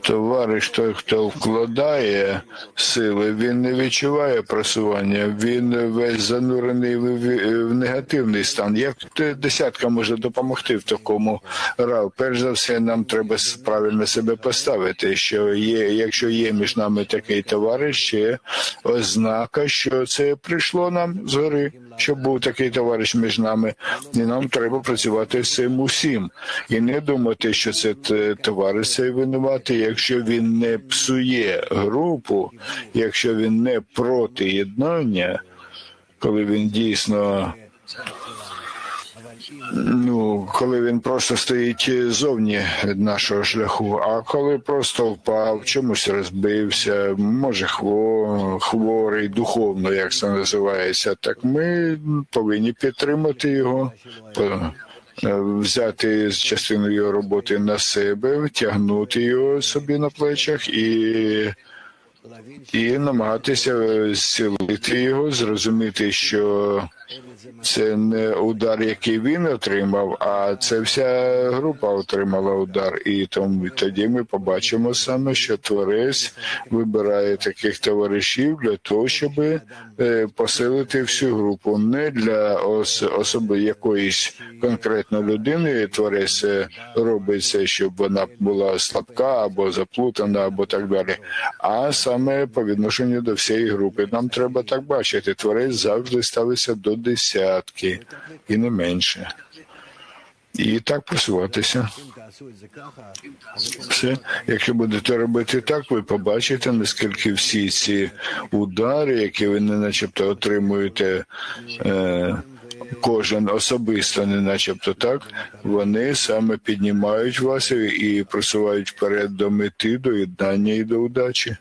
Товариш, той, хто вкладає сили, він не відчуває просування, він весь занурений в, негативний стан. Як десятка може допомогти в такому рав? Перш за все, нам треба правильно себе поставити. Що є, якщо є між нами такий товариш, ще ознака, що це прийшло нам згори. Щоб був такий товариш між нами, і нам треба працювати з цим усім і не думати, що це товариш цей винуватий, якщо він не псує групу, якщо він не проти єднання, коли він дійсно. Ну, коли він просто стоїть зовні нашого шляху, а коли просто впав, чомусь розбився, може хво, хворий, духовно, як це називається, так ми повинні підтримати його, е, взяти частину його роботи на себе, втягнути його собі на плечах і і намагатися зцілити його, зрозуміти, що це не удар, який він отримав, а це вся група отримала удар. І тому тоді ми побачимо саме, що творець вибирає таких товаришів для того, щоб е, посилити всю групу, не для ос- особи якоїсь конкретно людини. Творець е, робить це, щоб вона була слабка або заплутана, або так далі. А саме по відношенню до всієї групи. Нам треба так бачити. Творець завжди ставиться до десятки і не менше. І так просуватися. Все, якщо будете робити так, ви побачите, наскільки всі ці удари, які ви не начебто отримуєте. Е, Кожен особисто, не начебто так, вони саме піднімають вас і- просувають вперед до мети, до єднання і до удачі.